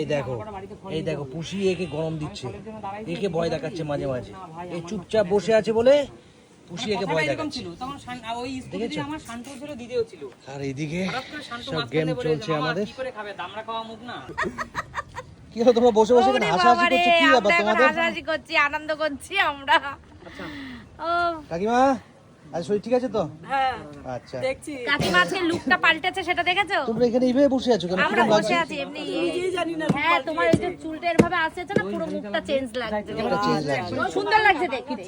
এই দেখো এই দেখো পুষি একে গরম দিচ্ছে। একে ভয় দেখাচ্ছে মাঝে মাঝে। এই চুপচাপ বসে আছে বলে পুষি একে ভয় দেখাচ্ছে। ছিল তখন শান- ওই স্কুলে দেখেছ? আমার শান্ত ছিল দিদিও ছিল। আর এইদিকে হঠাৎ সব গেম চলছে আমাদের। কি করে খাবে? দামড়া খাওয়া মুখ না? কি হলো তোমরা বসে বসে এখানে ওরে হাসাহাসি বাবারে, করছ? কি ব্যাপার তোমাদের? হাসাহাসি করছি আনন্দ করছি আমরা। আচ্ছা। কাকিমা? আজ শরীর ঠিক আছে তো? হ্যাঁ আচ্ছা। দেখছি। কাকিমা আজকে লুকটা পাল্টেছে সেটা দেখেছ? তোমরা এখানে এইভাবে বসে আছো কেন? আমরা বসে আছি এমনি নিজেই জানি না হ্যাঁ তোমার এই যে চুলটা এরভাবে আসছে না পুরো মুখটা চেঞ্জ লাগছে। একটা চেঞ্জ লাগছে। সুন্দর লাগছে দেখতে।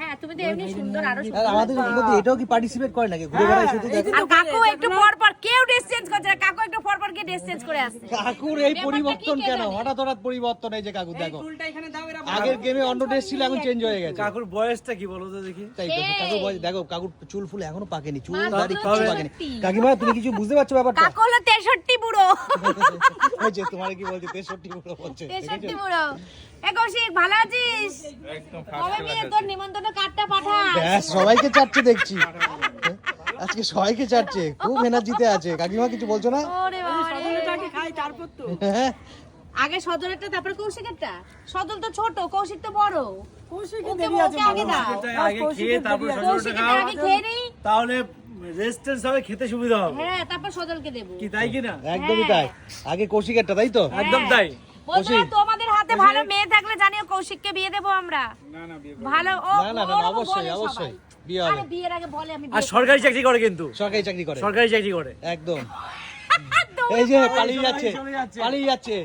হ্যাঁ তুমি তো এমনি সুন্দর আরও সুন্দর আমাদের মধ্যে এটাও কি পার্টিসিপেট করে নাকি? ঘুরে বেড়ায় শুধু দেখো। আর কাকু একটু পর পর কেউ ড্রেস চেঞ্জ করছে না কাকু একটু পর পর ড্রেস চেঞ্জ করে আসছে। কাকুর এই পরিবর্তন কেন? হঠাৎ হঠাৎ পরিবর্তন এই যে কাকু দেখো। চুলটা এখানে দাও এরা আগের গেমে অন্য ড্রেস ছিল এখন চেঞ্জ হয়ে গেছে। কাকুর বয়সটা কি বলো তো দেখি? তাই তো কাকুর বয়স দেখো কাকুর চুল ফুল এখনও পাকেনি চুল দাড়ি কিছু পাকেনি। কাকিমা তুমি কিছু বুঝতে পারছ ব্যাপারটা? কাকু হলো তেষট্টি বুড়ো। ওই যে তোমার কি বলছে তেষট্টি বলে বলছে তেষট্টি বুড়ো। এ কৌশিক ভালো আছিস? কবে বিয়ে তোর নিমন্ত্রণ কার্ডটা পাঠা ব্যাস সবাইকে দেখছি। আজকে সবাইকে চাটছে খুব এনার্জিতে আছে। কাকিমা কিছু বলছো না? ওরে বাবা রে। সজনেটাকে খাই তারপর তো। হ্যাঁ আগে সদরেরটা তারপরে কৌশিকেরটা সদল তো ছোট কৌশিক তো বড়। কৌশিকে দেরি আছে আগে দাও। আগে খেয়ে তারপর সজলটা খাও আগে খেয়ে নেই। তাহলে রেস্টেন্স হবে খেতে সুবিধা হবে। হ্যাঁ তারপর সদলকে দেবো। কি তাই কি না একদমই তাই। আগে কৌশিকেরটা তাই তো? একদম তাই। বন্ধুরা তোমাদের হাতে ভালো মেয়ে থাকলে জানিও কৌশিককে বিয়ে দেবো আমরা? ভালো ও না না না না, অবশ্যই অবশ্যই। বিয়ে হবে। আরে বিয়ের আগে বলে আমি আর সরকারি চাকরি করে কিন্তু। সরকারি চাকরি করে। সরকারি চাকরি করে। একদম। এই যে পালিয়ে যাচ্ছে। পালিয়ে যাচ্ছে।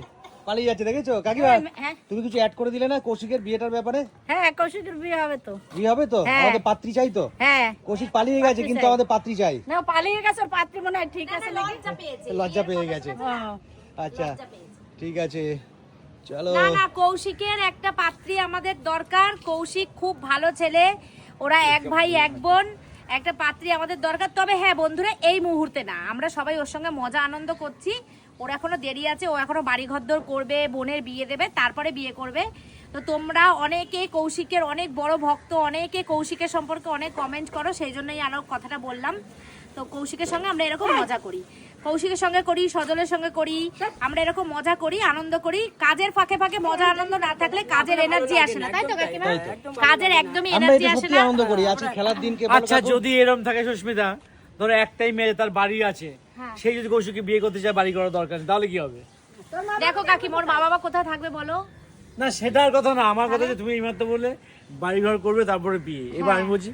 পালিয়ে যাচ্ছে দেখেছ? কাকিমা হ্যাঁ তুমি কিছু অ্যাড করে দিলে না কৌশিকের বিয়েটার ব্যাপারে? হ্যাঁ কৌশিকের বিয়ে হবে তো। বিয়ে হবে তো? হ্যাঁ। আমাদের পাত্রী চাই তো? হ্যাঁ। কৌশিক পালিয়ে গেছে কিন্তু আমাদের পাত্রী চাই। না পালিয়ে গেছে ওর পাত্রী মনে হয় ঠিক আছে লজ্জা পেয়েছে। লজ্জা পেয়ে গেছে। হ্যাঁ। আচ্ছা ঠিক আছে। চলো। না না কৌশিকের একটা পাত্রী আমাদের দরকার। কৌশিক খুব ভালো ছেলে। ওরা এক ভাই এক বোন। একটা পাত্রী আমাদের দরকার। তবে হ্যাঁ বন্ধুরা এই মুহূর্তে না আমরা সবাই ওর সঙ্গে মজা আনন্দ করছি। ওর এখনও দেরি আছে ও এখনও বাড়ি ঘরদোর করবে বোনের বিয়ে দেবে তারপরে বিয়ে করবে। তো তোমরা অনেকে কৌশিকের অনেক বড় ভক্ত অনেকে কৌশিকের সম্পর্কে অনেক কমেন্ট করো সেই জন্যই আরও কথাটা বললাম। তো কৌশিকের সঙ্গে আমরা এরকম মজা করি। কৌশিকের সঙ্গে করি সজলের সঙ্গে করি আমরা এরকম মজা করি আনন্দ করি। কাজের ফাঁকে ফাঁকে মজা আনন্দ না থাকলে কাজের এনার্জি আসে না তাই তো কাকিমা? কাজের একদমই এনার্জি আসে না। আনন্দ করি। আজকে খেলার দিনকে আচ্ছা যদি এরকম থাকে সুস্মিতা ধরো একটাই মেয়ে তার বাড়ি আছে। সেই যদি কৌশিককে বিয়ে করতে চায় বাড়ি করার দরকার তাহলে কি হবে? দেখো কাকি মোর মা বাবা কোথায় থাকবে বলো? না সেটার কথা না আমার কথা যে তুমি এইমাত্র বলে বাড়িঘর করবে তারপরে বিয়ে। এবার আমি বলছি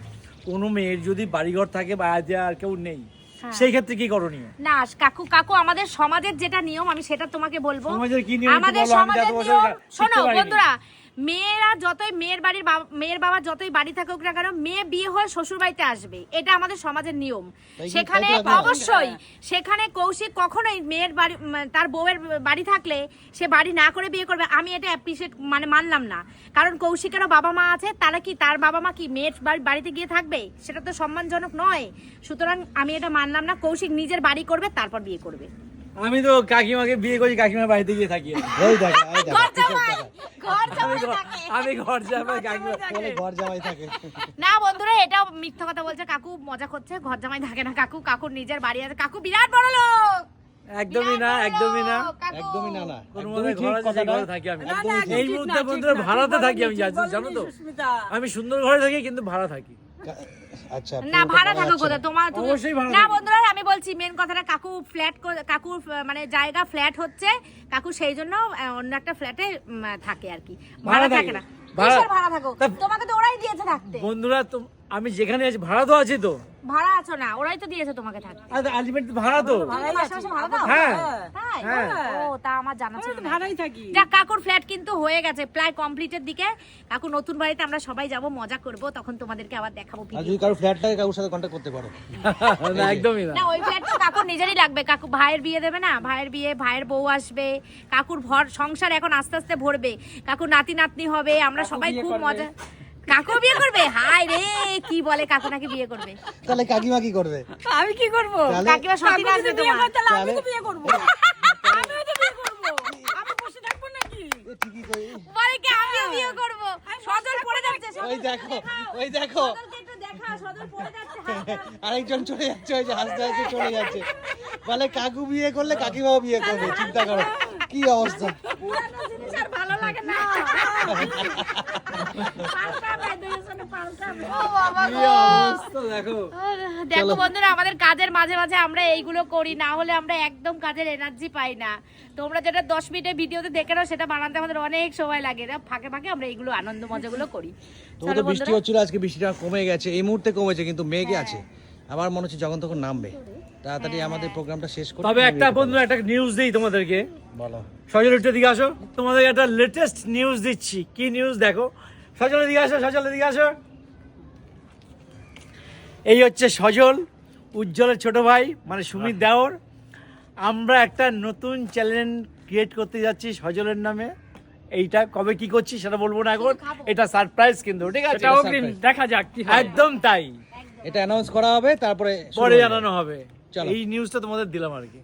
কোনো মেয়ের যদি বাড়িঘর থাকে বা আর কেউ নেই সেই ক্ষেত্রে কি করণীয়? না কাকু কাকু আমাদের সমাজের যেটা নিয়ম আমি সেটা তোমাকে বলব। সমাজের কি নিয়ম আমাদের সমাজের নিয়ম শোনো বন্ধুরা মেয়েরা যতই মেয়ের বাড়ির মেয়ের বাবা যতই বাড়ি থাকুক না কেন মেয়ে বিয়ে হয়ে শ্বশুর বাড়িতে আসবে। এটা আমাদের সমাজের নিয়ম। সেখানে। অবশ্যই সেখানে কৌশিক কখনোই মেয়ের বাড়ি তার বউয়ের বাড়ি থাকলে সে বাড়ি না করে বিয়ে করবে আমি এটা অ্যাপ্রিসিয়েট মানে মানলাম না। কারণ কৌশিকেরও বাবা মা আছে তারা কি তার বাবা মা কি মেয়ের বাড়িতে গিয়ে থাকবে? সেটা তো সম্মানজনক নয়। সুতরাং আমি এটা মানলাম না কৌশিক নিজের বাড়ি করবে তারপর বিয়ে করবে। আমি তো কাকিমাকে বিয়ে করি কাকিমার বাড়িতে গিয়ে থাকি। আমি। এই দেখো এই দেখো। ঘর জামাই। আমি ঘর কাকিমা বলে ঘর জামাই থাকে। না বন্ধুরা এটাও মিথ্যা কথা বলছে। কাকু মজা করছে ঘর জামাই থাকে না। কাকু কাকুর নিজের বাড়ি আছে। কাকু বিরাট বড় লোক! একদমই না একদমই না। একদমই না না। একদমই ঠিক কথাটা। থাকি আমি। এই মুহূর্তে বন্ধুরা ভাড়াতে থাকি আমি জানো তো? আমি সুন্দর ঘরে থাকি কিন্তু ভাড়া থাকি। আচ্ছা না ভাড়া থাকো কোথায়? তোমার অবশ্যই ভাড়া না বন্ধুরা আমি বলছি মেন কথাটা কাকু ফ্ল্যাট কাকুর মানে জায়গা ফ্ল্যাট হচ্ছে কাকু সেই জন্য অন্য একটা ফ্ল্যাটে থাকে আর কি। ভাড়া থাকে থাকে। না। ভাড়া- থাকো তোমাকে তো ওরাই দিয়েছে থাকতে। বন্ধুরা তো আমি যেখানে আছি ভাড়া তো আছে তো। ভাড়া আছো না ওরাই তো দিয়েছে তোমাকে থাকতে। আলটিমেট ভাড়া তো। ভাড়া দাও। হ্যাঁ। হ্যাঁ। ও তা আমার জানা ছিল না। ভাড়াই থাকি। যাক কাকুর ফ্ল্যাট কিন্তু হয়ে গেছে প্রায় কমপ্লিটের দিকে। কাকু নতুন বাড়িতে আমরা সবাই যাব মজা করব তখন তোমাদেরকে আবার দেখাবো আর ভিডিও যদি কারও ফ্ল্যাট লাগে কাকুর সাথে কন্ট্যাক্ট করতে পারো। না একদমই না। না ওই ফ্ল্যাট তো কাকুর নিজেরই লাগবে। কাকু ভাইয়ের বিয়ে দেবে না? ভাইয়ের বিয়ে ভাইয়ের বউ আসবে। কাকুর ভর সংসার এখন আস্তে আস্তে ভরবে। কাকুর নাতি নাতনি হবে। আমরা সবাই খুব মজা কাকু বিয়ে করবে? হাই রে কি বলে কাকু নাকি বিয়ে করবে? তাহলে কাকিমা কি করবে? আমি কি করব? কাকিমা সতী কাকু যদি নাচবে বিয়ে তোমার। তাহলে আমি তো বিয়ে করব। আমিও তো বিয়ে করব। আমি বসে থাকব নাকি? ঠিকই কই বলে কি আমিও বিয়ে করব? সজল পড়ে যাচ্ছে ওই দেখো ওই দেখো। সজলকে একটু দেখা সজল পড়ে যাচ্ছে হাত দাও। আরেকজন চলে যাচ্ছে ওই যে হাসতে হাসতে চলে যাচ্ছে। বলে কাকু বিয়ে করলে কাকিমাও বিয়ে করবে চিন্তা করো কি অবস্থা। ভালো লাগে না। দেখো। দেখো বন্ধুরা আমাদের কাজের মাঝে মাঝে আমরা এইগুলো করি না হলে আমরা একদম কাজের এনার্জি পাই না। তোমরা যেটা দশ মিনিটের ভিডিওতে দেখে নাও সেটা বানাতে আমাদের অনেক সময় লাগে। ফাঁকে ফাঁকে আমরা এইগুলো আনন্দ মজাগুলো করি। তো তো বৃষ্টি। হচ্ছিল আজকে বৃষ্টিটা কমে গেছে। এই মুহূর্তে কমেছে কিন্তু মেঘে আছে। আমার মনে হচ্ছে যখন তখন নামবে। তাড়াতাড়ি আমাদের প্রোগ্রামটা শেষ করে তবে একটা বন্ধু একটা নিউজ দিই তোমাদেরকে। বলো। সজল দিকে আসো। তোমাদের একটা লেটেস্ট নিউজ দিচ্ছি। কি নিউজ দেখো? সজল দিকে আসো সজল দিকে আসো। এই হচ্ছে সজল উজ্জ্বলের ছোট ভাই মানে সুমিত দেওর। আমরা একটা নতুন চ্যানেল ক্রিয়েট করতে যাচ্ছি সজলের নামে। এইটা কবে কি করছি সেটা বলব না এখন। এটা সারপ্রাইজ কিন্তু ঠিক আছে? দেখা যাক একদম তাই। এটা অ্যানাউন্স করা হবে তারপরে পরে জানানো হবে। চলো। এই নিউজটা তোমাদের দিলাম আর কি।